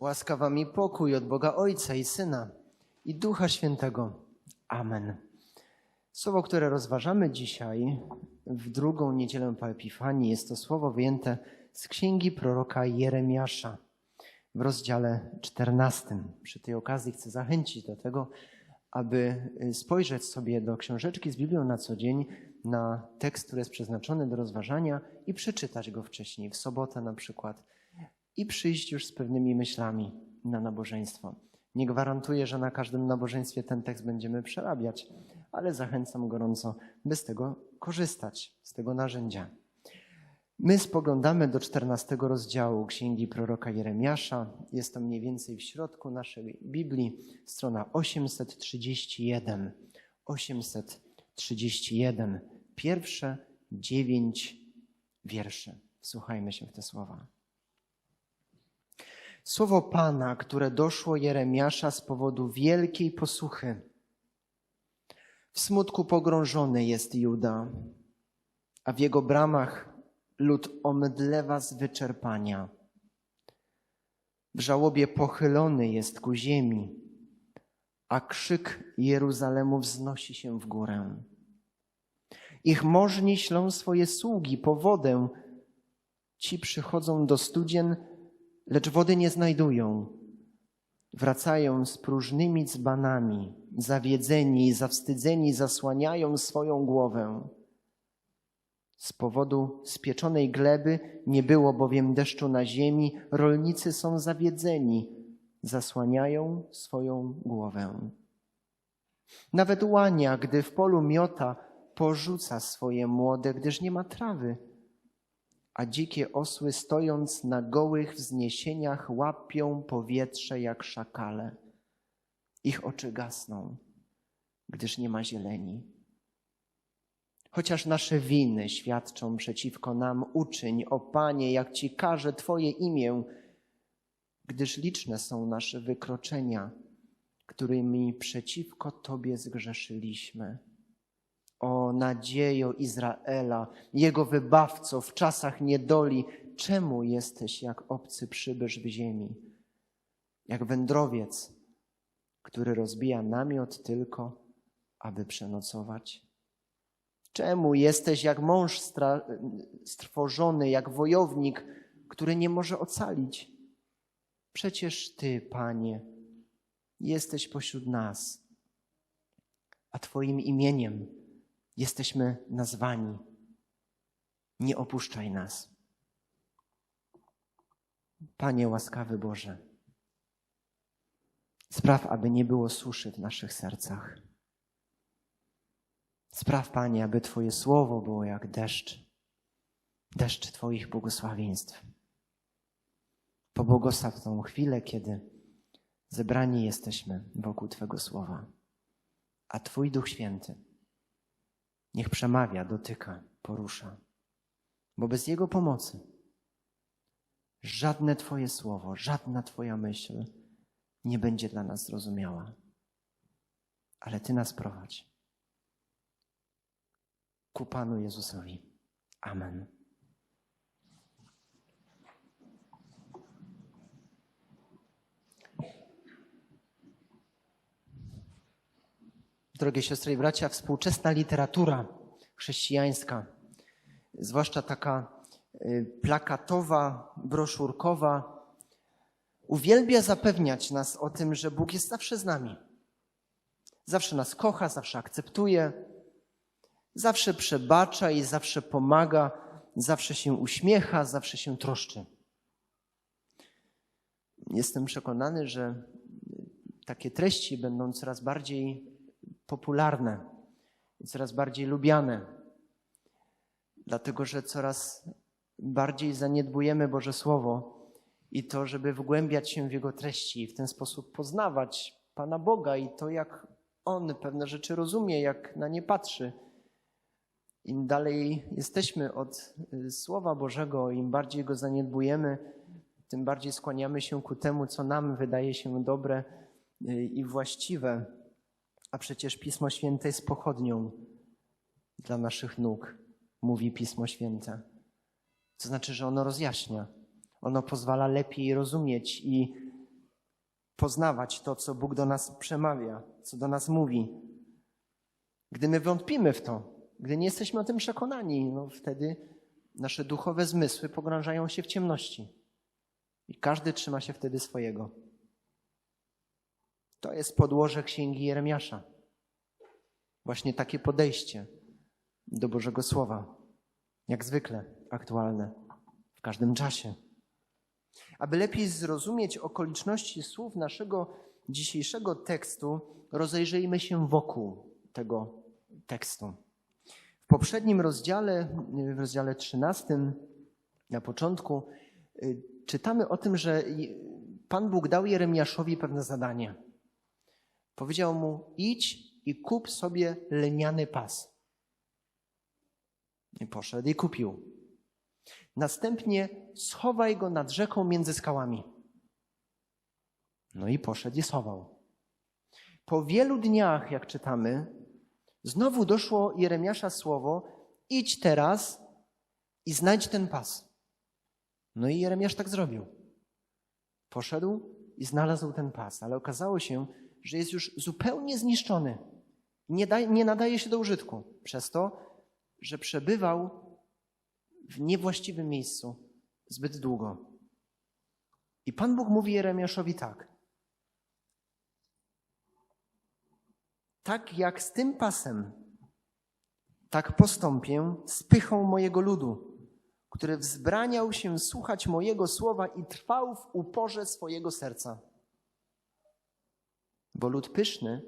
Łaska wam i pokój od Boga Ojca i Syna i Ducha Świętego. Amen. Słowo, które rozważamy dzisiaj w drugą niedzielę po Epifanii, jest to słowo wyjęte z księgi proroka Jeremiasza w rozdziale 14. Przy tej okazji chcę zachęcić do tego, aby spojrzeć sobie do książeczki z Biblią na co dzień, na tekst, który jest przeznaczony do rozważania i przeczytać go wcześniej, w sobotę na przykład, i przyjść już z pewnymi myślami na nabożeństwo. Nie gwarantuję, że na każdym nabożeństwie ten tekst będziemy przerabiać, ale zachęcam gorąco, by z tego korzystać, z tego narzędzia. My spoglądamy do 14 rozdziału Księgi proroka Jeremiasza. Jest to mniej więcej w środku naszej Biblii, strona 831. 831. Pierwsze dziewięć wierszy. Słuchajmy się w te słowa. Słowo Pana, które doszło Jeremiasza z powodu wielkiej posuchy. W smutku pogrążony jest Juda, a w jego bramach lud omdlewa z wyczerpania. W żałobie pochylony jest ku ziemi, a krzyk Jeruzalemu wznosi się w górę. Ich możni ślą swoje sługi po wodę, ci przychodzą do studzien, lecz wody nie znajdują. Wracają z próżnymi dzbanami, zawiedzeni zawstydzeni zasłaniają swoją głowę. Z powodu spieczonej gleby nie było bowiem deszczu na ziemi, rolnicy są zawiedzeni, zasłaniają swoją głowę. Nawet łania, gdy w polu miota, porzuca swoje młode, gdyż nie ma trawy a dzikie osły stojąc na gołych wzniesieniach łapią powietrze jak szakale. Ich oczy gasną, gdyż nie ma zieleni. Chociaż nasze winy świadczą przeciwko nam, uczyń, o Panie, jak Ci każe Twoje imię, gdyż liczne są nasze wykroczenia, którymi przeciwko Tobie zgrzeszyliśmy. O nadziejo Izraela, Jego wybawco w czasach niedoli, czemu jesteś jak obcy przybysz w ziemi, jak wędrowiec, który rozbija namiot tylko, aby przenocować? Czemu jesteś jak mąż strwożony, jak wojownik, który nie może ocalić? Przecież Ty, Panie, jesteś pośród nas, a Twoim imieniem jesteśmy nazwani. Nie opuszczaj nas. Panie łaskawy Boże, spraw, aby nie było suszy w naszych sercach. Spraw, Panie, aby Twoje słowo było jak deszcz, deszcz Twoich błogosławieństw. Pobłogosław tą chwilę, kiedy zebrani jesteśmy wokół Twego słowa, a Twój Duch Święty Niech przemawia, dotyka, porusza, bo bez Jego pomocy żadne Twoje słowo, żadna Twoja myśl nie będzie dla nas zrozumiała. Ale Ty nas prowadź. Ku Panu Jezusowi. Amen. Drogie siostry i bracia, współczesna literatura chrześcijańska, zwłaszcza taka y, plakatowa, broszurkowa, uwielbia zapewniać nas o tym, że Bóg jest zawsze z nami. Zawsze nas kocha, zawsze akceptuje, zawsze przebacza i zawsze pomaga, zawsze się uśmiecha, zawsze się troszczy. Jestem przekonany, że takie treści będą coraz bardziej popularne i coraz bardziej lubiane, dlatego że coraz bardziej zaniedbujemy Boże Słowo i to, żeby wgłębiać się w jego treści i w ten sposób poznawać Pana Boga i to, jak On pewne rzeczy rozumie, jak na nie patrzy. Im dalej jesteśmy od y, Słowa Bożego, im bardziej go zaniedbujemy, tym bardziej skłaniamy się ku temu, co nam wydaje się dobre y, i właściwe. A przecież Pismo Święte jest pochodnią dla naszych nóg, mówi Pismo Święte. To znaczy, że ono rozjaśnia, ono pozwala lepiej rozumieć i poznawać to, co Bóg do nas przemawia, co do nas mówi. Gdy my wątpimy w to, gdy nie jesteśmy o tym przekonani, no wtedy nasze duchowe zmysły pogrążają się w ciemności. I każdy trzyma się wtedy swojego. To jest podłoże księgi Jeremiasza. Właśnie takie podejście do Bożego Słowa, jak zwykle aktualne w każdym czasie. Aby lepiej zrozumieć okoliczności słów naszego dzisiejszego tekstu, rozejrzyjmy się wokół tego tekstu. W poprzednim rozdziale, w rozdziale 13, na początku, y, czytamy o tym, że Pan Bóg dał Jeremiaszowi pewne zadanie. Powiedział mu: idź i kup sobie leniany pas. I poszedł i kupił. Następnie schowaj go nad rzeką między skałami. No i poszedł i schował. Po wielu dniach, jak czytamy, znowu doszło Jeremiasza słowo: idź teraz i znajdź ten pas. No i Jeremiasz tak zrobił. Poszedł i znalazł ten pas, ale okazało się, że jest już zupełnie zniszczony. Nie, nie nadaje się do użytku, przez to, że przebywał w niewłaściwym miejscu zbyt długo. I Pan Bóg mówi Jeremiaszowi tak. Tak jak z tym pasem, tak postąpię z pychą mojego ludu, który wzbraniał się słuchać mojego słowa i trwał w uporze swojego serca. Bo lud pyszny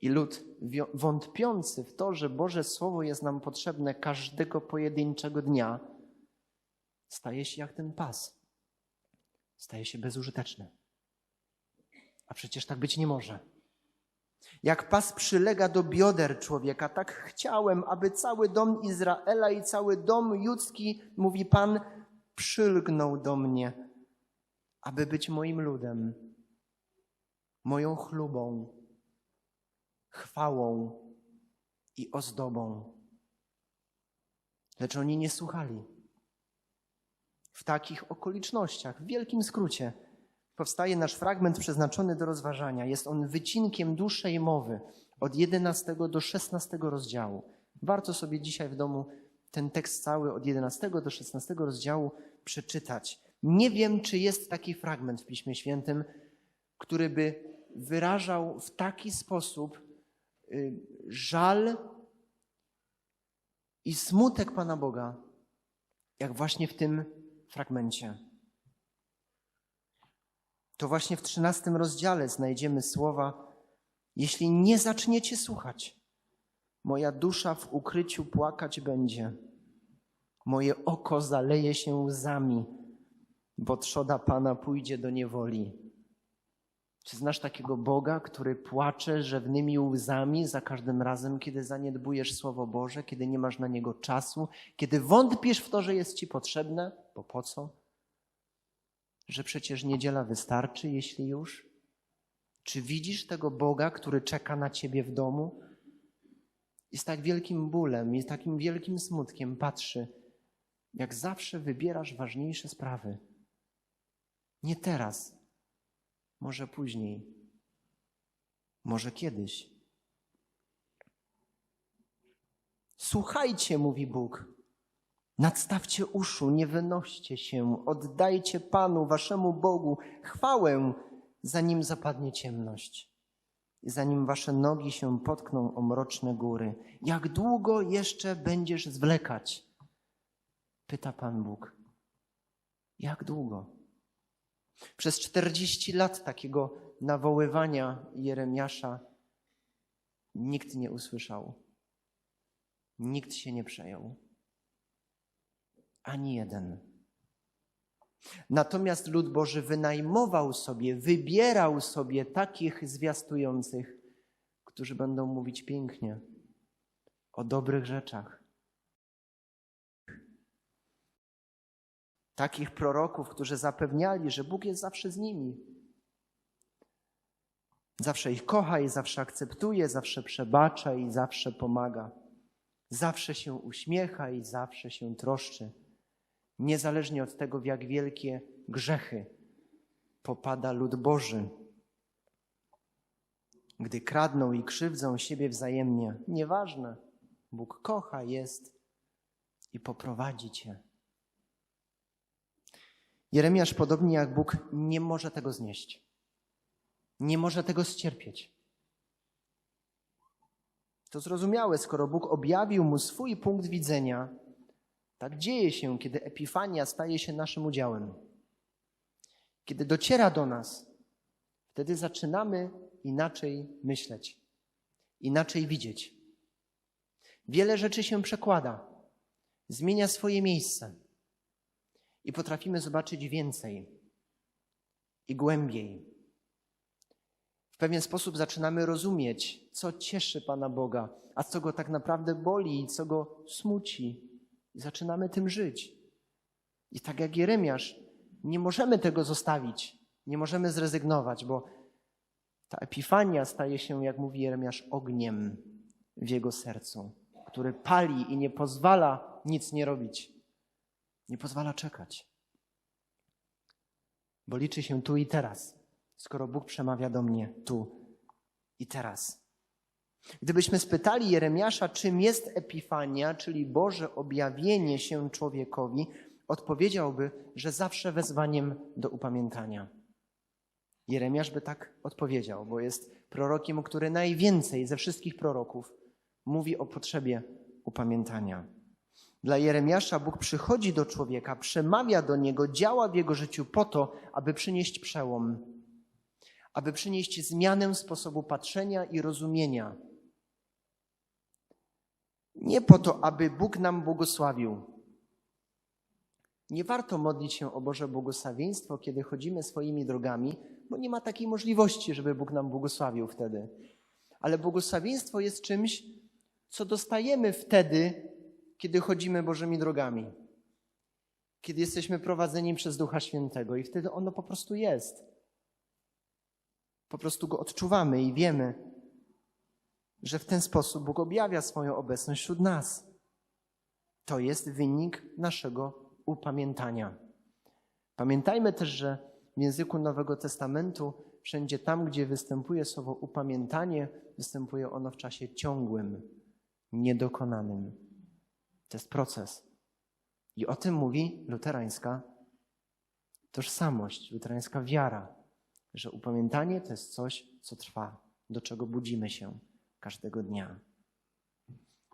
i lud wątpiący w to, że Boże Słowo jest nam potrzebne każdego pojedynczego dnia, staje się jak ten pas. Staje się bezużyteczny. A przecież tak być nie może. Jak pas przylega do bioder człowieka, tak chciałem, aby cały dom Izraela i cały dom judzki, mówi Pan, przylgnął do mnie, aby być moim ludem, moją chlubą, chwałą i ozdobą. Lecz oni nie słuchali. W takich okolicznościach, w wielkim skrócie, powstaje nasz fragment przeznaczony do rozważania. Jest on wycinkiem dłuższej mowy od 11 do 16 rozdziału. Warto sobie dzisiaj w domu ten tekst cały od 11 do 16 rozdziału przeczytać. Nie wiem, czy jest taki fragment w Piśmie Świętym, który by wyrażał w taki sposób y, żal i smutek Pana Boga, jak właśnie w tym fragmencie. To właśnie w trzynastym rozdziale znajdziemy słowa: Jeśli nie zaczniecie słuchać, moja dusza w ukryciu płakać będzie, moje oko zaleje się łzami, bo trzoda Pana pójdzie do niewoli. Czy znasz takiego Boga, który płacze rzewnymi łzami za każdym razem, kiedy zaniedbujesz Słowo Boże, kiedy nie masz na niego czasu, kiedy wątpisz w to, że jest ci potrzebne? Bo po co? Że przecież niedziela wystarczy, jeśli już? Czy widzisz tego Boga, który czeka na ciebie w domu? I z tak wielkim bólem i z takim wielkim smutkiem patrzy, jak zawsze wybierasz ważniejsze sprawy. Nie teraz, może później, może kiedyś. Słuchajcie, mówi Bóg. Nadstawcie uszu, nie wynoście się, oddajcie Panu, waszemu Bogu, chwałę, zanim zapadnie ciemność i zanim wasze nogi się potkną o mroczne góry. Jak długo jeszcze będziesz zwlekać? Pyta Pan Bóg. Jak długo? Przez 40 lat takiego nawoływania Jeremiasza nikt nie usłyszał. Nikt się nie przejął. Ani jeden. Natomiast lud Boży wynajmował sobie, wybierał sobie takich zwiastujących, którzy będą mówić pięknie o dobrych rzeczach, takich proroków, którzy zapewniali, że Bóg jest zawsze z nimi. Zawsze ich kocha i zawsze akceptuje, zawsze przebacza i zawsze pomaga. Zawsze się uśmiecha i zawsze się troszczy. Niezależnie od tego, w jak wielkie grzechy popada lud Boży. Gdy kradną i krzywdzą siebie wzajemnie, nieważne, Bóg kocha, jest i poprowadzi cię. Jeremiasz, podobnie jak Bóg, nie może tego znieść. Nie może tego ścierpieć. To zrozumiałe, skoro Bóg objawił mu swój punkt widzenia, tak dzieje się, kiedy epifania staje się naszym udziałem. Kiedy dociera do nas, wtedy zaczynamy inaczej myśleć, inaczej widzieć. Wiele rzeczy się przekłada, zmienia swoje miejsce i potrafimy zobaczyć więcej i głębiej. W pewien sposób zaczynamy rozumieć, co cieszy Pana Boga, a co go tak naprawdę boli i co go smuci. I zaczynamy tym żyć. I tak jak Jeremiasz, nie możemy tego zostawić, nie możemy zrezygnować, bo ta epifania staje się, jak mówi Jeremiasz, ogniem w jego sercu, który pali i nie pozwala nic nie robić. Nie pozwala czekać. Bo liczy się tu i teraz, skoro Bóg przemawia do mnie tu i teraz. Gdybyśmy spytali Jeremiasza, czym jest epifania, czyli Boże objawienie się człowiekowi, odpowiedziałby, że zawsze wezwaniem do upamiętania. Jeremiasz by tak odpowiedział, bo jest prorokiem, który najwięcej ze wszystkich proroków mówi o potrzebie upamiętania. Dla Jeremiasza Bóg przychodzi do człowieka, przemawia do niego, działa w jego życiu po to, aby przynieść przełom, aby przynieść zmianę sposobu patrzenia i rozumienia. Nie po to, aby Bóg nam błogosławił. Nie warto modlić się o Boże błogosławieństwo, kiedy chodzimy swoimi drogami, bo nie ma takiej możliwości, żeby Bóg nam błogosławił wtedy. Ale błogosławieństwo jest czymś, co dostajemy wtedy, kiedy chodzimy Bożymi drogami, kiedy jesteśmy prowadzeni przez Ducha Świętego i wtedy ono po prostu jest. Po prostu go odczuwamy i wiemy, że w ten sposób Bóg objawia swoją obecność wśród nas. To jest wynik naszego upamiętania. Pamiętajmy też, że w języku Nowego Testamentu wszędzie tam, gdzie występuje słowo upamiętanie, występuje ono w czasie ciągłym, niedokonanym. To jest proces. I o tym mówi luterańska tożsamość, luterańska wiara, że upamiętanie to jest coś, co trwa, do czego budzimy się każdego dnia.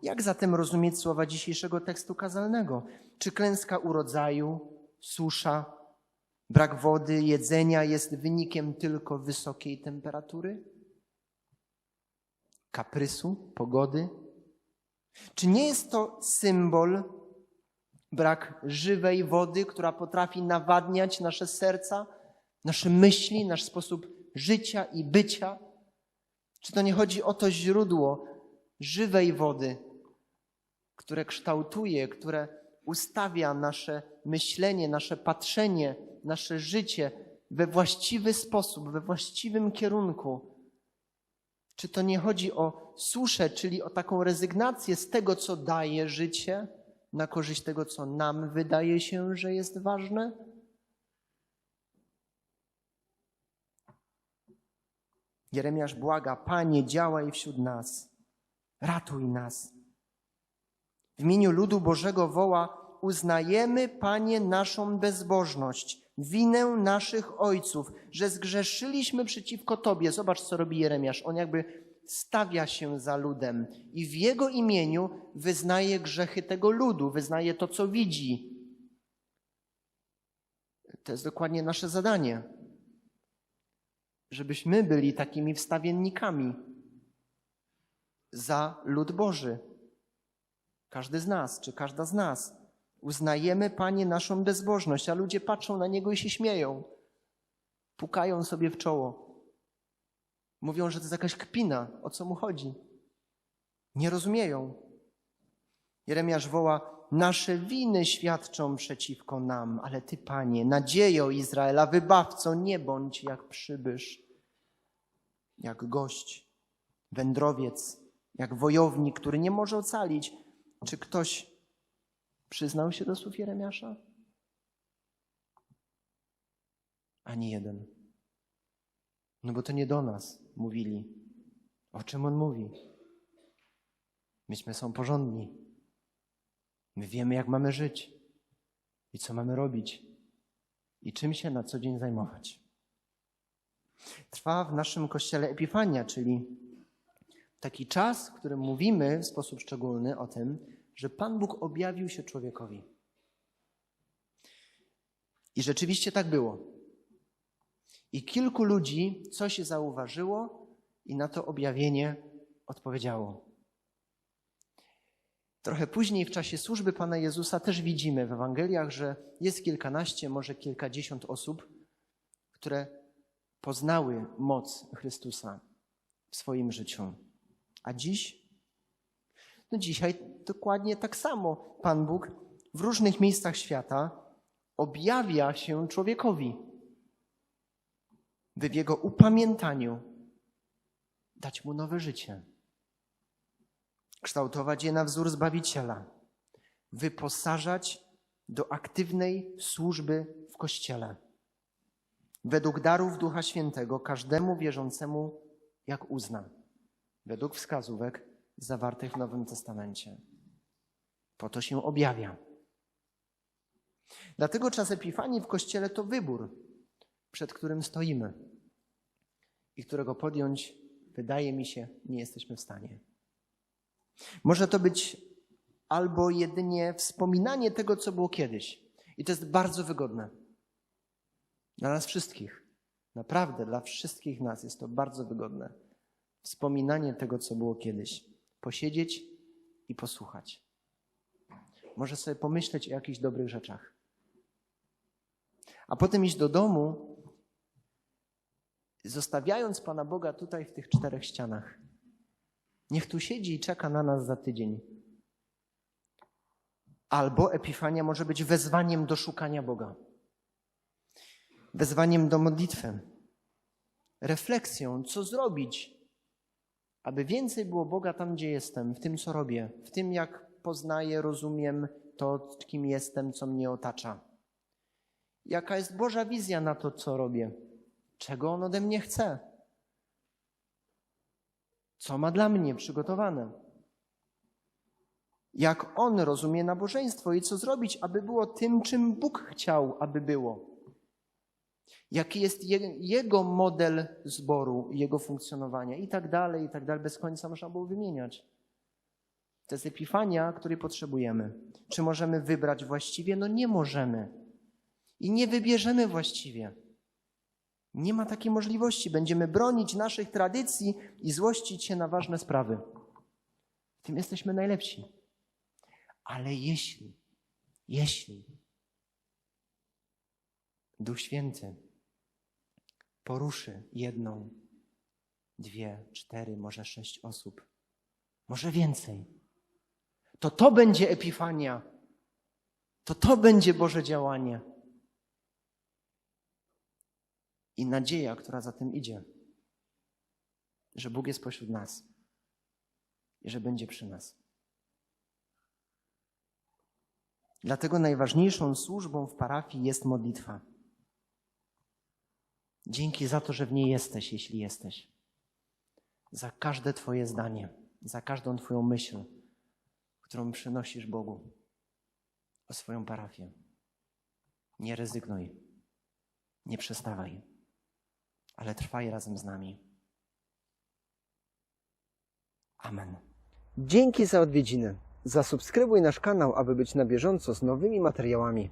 Jak zatem rozumieć słowa dzisiejszego tekstu kazalnego? Czy klęska urodzaju, susza, brak wody, jedzenia jest wynikiem tylko wysokiej temperatury? Kaprysu, pogody? Czy nie jest to symbol brak żywej wody, która potrafi nawadniać nasze serca, nasze myśli, nasz sposób życia i bycia? Czy to nie chodzi o to źródło żywej wody, które kształtuje, które ustawia nasze myślenie, nasze patrzenie, nasze życie we właściwy sposób, we właściwym kierunku? Czy to nie chodzi o suszę, czyli o taką rezygnację z tego, co daje życie, na korzyść tego, co nam wydaje się, że jest ważne? Jeremiasz błaga, Panie, działaj wśród nas, ratuj nas. W imieniu ludu Bożego woła, uznajemy, Panie, naszą bezbożność, winę naszych ojców, że zgrzeszyliśmy przeciwko Tobie. Zobacz, co robi Jeremiasz. On jakby stawia się za ludem i w jego imieniu wyznaje grzechy tego ludu, wyznaje to, co widzi. To jest dokładnie nasze zadanie żebyśmy byli takimi wstawiennikami za lud Boży. Każdy z nas, czy każda z nas. Uznajemy, Panie, naszą bezbożność, a ludzie patrzą na Niego i się śmieją. Pukają sobie w czoło. Mówią, że to jest jakaś kpina. O co mu chodzi? Nie rozumieją. Jeremiasz woła, nasze winy świadczą przeciwko nam, ale Ty, Panie, nadzieją Izraela, wybawco, nie bądź jak przybysz, jak gość, wędrowiec, jak wojownik, który nie może ocalić. Czy ktoś przyznał się do słów Jeremiasza? Ani jeden. No bo to nie do nas mówili. O czym on mówi? Myśmy są porządni. My wiemy, jak mamy żyć i co mamy robić i czym się na co dzień zajmować. Trwa w naszym kościele Epifania, czyli taki czas, w którym mówimy w sposób szczególny o tym, że Pan Bóg objawił się człowiekowi. I rzeczywiście tak było. I kilku ludzi coś zauważyło i na to objawienie odpowiedziało. Trochę później w czasie służby Pana Jezusa też widzimy w Ewangeliach, że jest kilkanaście, może kilkadziesiąt osób, które poznały moc Chrystusa w swoim życiu. A dziś? No dzisiaj dokładnie tak samo. Pan Bóg w różnych miejscach świata objawia się człowiekowi, by w jego upamiętaniu dać mu nowe życie kształtować je na wzór Zbawiciela, wyposażać do aktywnej służby w Kościele. Według darów Ducha Świętego każdemu wierzącemu jak uzna, według wskazówek zawartych w Nowym Testamencie. Po to się objawia. Dlatego czas Epifanii w Kościele to wybór, przed którym stoimy i którego podjąć, wydaje mi się, nie jesteśmy w stanie. Może to być albo jedynie wspominanie tego, co było kiedyś. I to jest bardzo wygodne. Dla nas wszystkich. Naprawdę, dla wszystkich nas jest to bardzo wygodne. Wspominanie tego, co było kiedyś. Posiedzieć i posłuchać. Może sobie pomyśleć o jakichś dobrych rzeczach. A potem iść do domu, zostawiając Pana Boga tutaj w tych czterech ścianach. Niech tu siedzi i czeka na nas za tydzień. Albo Epifania może być wezwaniem do szukania Boga, wezwaniem do modlitwy, refleksją, co zrobić, aby więcej było Boga tam, gdzie jestem, w tym, co robię, w tym, jak poznaję, rozumiem to, kim jestem, co mnie otacza. Jaka jest Boża wizja na to, co robię? Czego On ode mnie chce? Co ma dla mnie przygotowane? Jak on rozumie nabożeństwo i co zrobić, aby było tym, czym Bóg chciał, aby było? Jaki jest je, jego model zboru, jego funkcjonowania i tak dalej, i tak dalej. Bez końca można było wymieniać. To jest epifania, której potrzebujemy. Czy możemy wybrać właściwie? No nie możemy. I nie wybierzemy właściwie. Nie ma takiej możliwości. Będziemy bronić naszych tradycji i złościć się na ważne sprawy. W tym jesteśmy najlepsi. Ale jeśli, jeśli Duch Święty poruszy jedną, dwie, cztery, może sześć osób, może więcej, to to będzie epifania. To to będzie Boże działanie i nadzieja, która za tym idzie, że Bóg jest pośród nas i że będzie przy nas. Dlatego najważniejszą służbą w parafii jest modlitwa. Dzięki za to, że w niej jesteś, jeśli jesteś. Za każde Twoje zdanie, za każdą Twoją myśl, którą przynosisz Bogu o swoją parafię. Nie rezygnuj, nie przestawaj ale trwaj razem z nami. Amen. Dzięki za odwiedziny. Zasubskrybuj nasz kanał, aby być na bieżąco z nowymi materiałami.